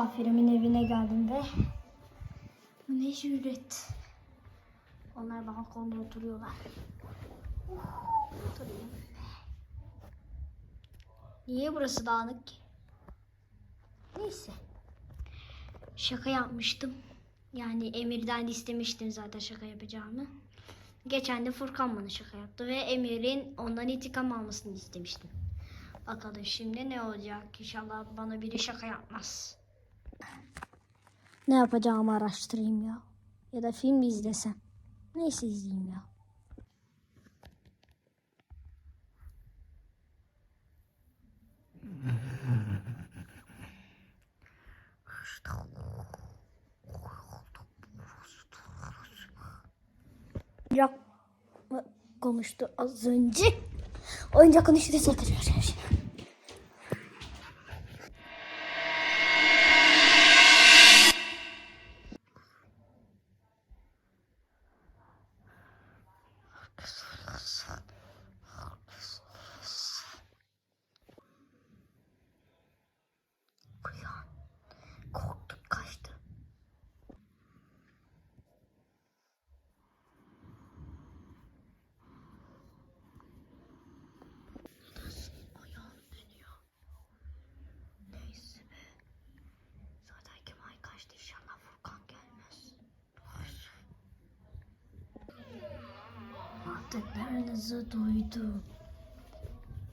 Misafirimin evine geldim ve ne cüret. Onlar balkonda oturuyorlar. Oturayım. Niye burası dağınık ki? Neyse. Şaka yapmıştım. Yani Emir'den de istemiştim zaten şaka yapacağını. Geçen de Furkan bana şaka yaptı ve Emir'in ondan intikam almasını istemiştim. Bakalım şimdi ne olacak? İnşallah bana biri şaka yapmaz. Ne yapacağımı araştırayım ya. Ya da film izlesem? Neyse izleyeyim ya. Oyuncak konuştu az önce. Oyuncak konuştu satırıyor her. Uyan. Korktum kaçtı. Ayağım dönüyor. Neyse be. Zaten Kemal kaçtı inşallah Furkan gelmez. Anlattıklarınızı duydum.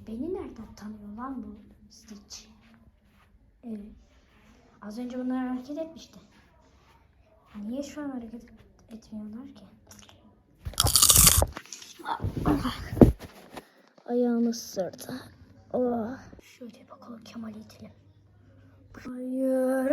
Beni nereden tanıyor lan bu Stitch? Evet. Az önce bunlar hareket etmişti. Niye şu an hareket etmiyorlar ki? Ayağımı ısırdı. Oh. Şöyle bakalım Kemal'i itelim. Hayır.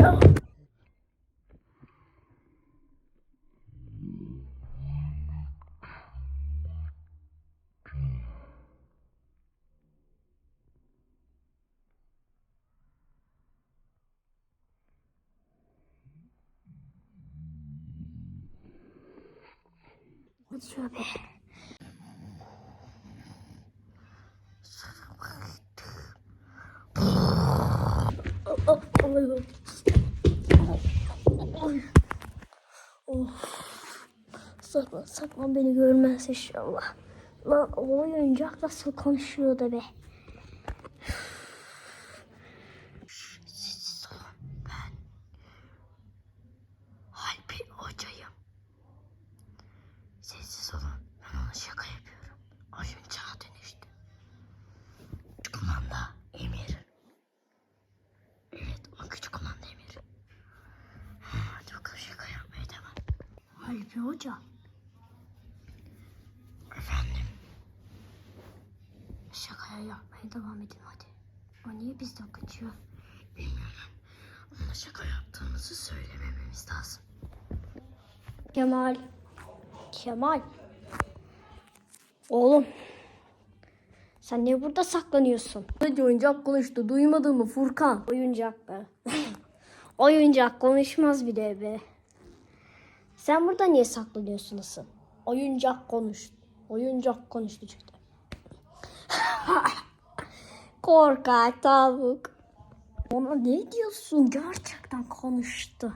Şöyle be. Oh. Saklan beni görmez inşallah. Lan o oyuncak nasıl konuşuyor da be. Sessiz olun ben. Halbuki hocayım. Sessiz olun. Ben ona şaka yapıyorum. Oyuncağa dönüştü. Kumanda Emir. Evet o küçük kumanda Emir. Hadi bakalım şaka yapmaya devam. Halbuki hoca. Efendim. Şakaya yapmaya devam edin hadi. O niye bizden kaçıyor? Bilmiyorum. Ona şaka yaptığımızı söylemememiz lazım. Kemal. Kemal. Oğlum. Sen niye burada saklanıyorsun? Hadi oyuncak konuştu. Duymadın mı Furkan? Oyuncak be. oyuncak konuşmaz bir de be. Sen burada niye saklanıyorsun asıl? Oyuncak konuştu. Oyuncak konuştu çıktı. Korkak tavuk. Ona ne diyorsun? Gerçekten konuştu.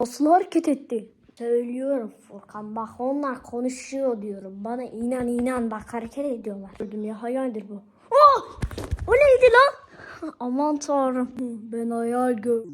Nasıl hareket etti? Söylüyorum Furkan bak onlar konuşuyor diyorum. Bana inan inan bak hareket ediyorlar. Gördüm ya hayaldir bu. Oh! O neydi lan? Aman tanrım. Ben hayal gör.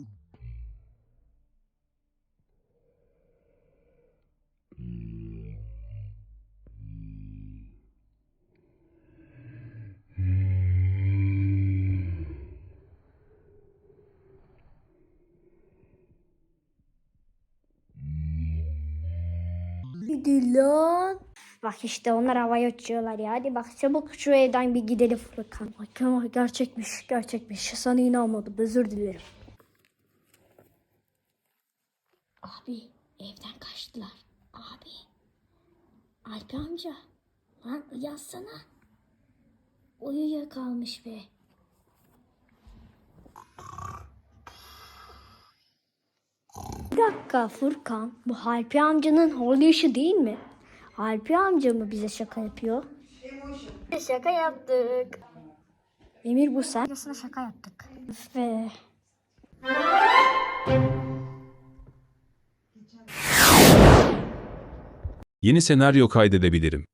Hadi lan. Bak işte onlar havaya uçuyorlar ya. Hadi bak çabuk şu evden bir gidelim Furkan. Ay Kemal gerçekmiş gerçekmiş. Sana inanmadım özür dilerim. Abi evden kaçtılar. Abi. Alp amca. Lan uyansana. Uyuyakalmış be. Bir dakika Furkan. Bu Halpi amcanın hol yaşı değil mi? Halpi amca mı bize şaka yapıyor? Şaka yaptık. Emir bu sen. Yarısına şaka yaptık. Ve Yeni senaryo kaydedebilirim.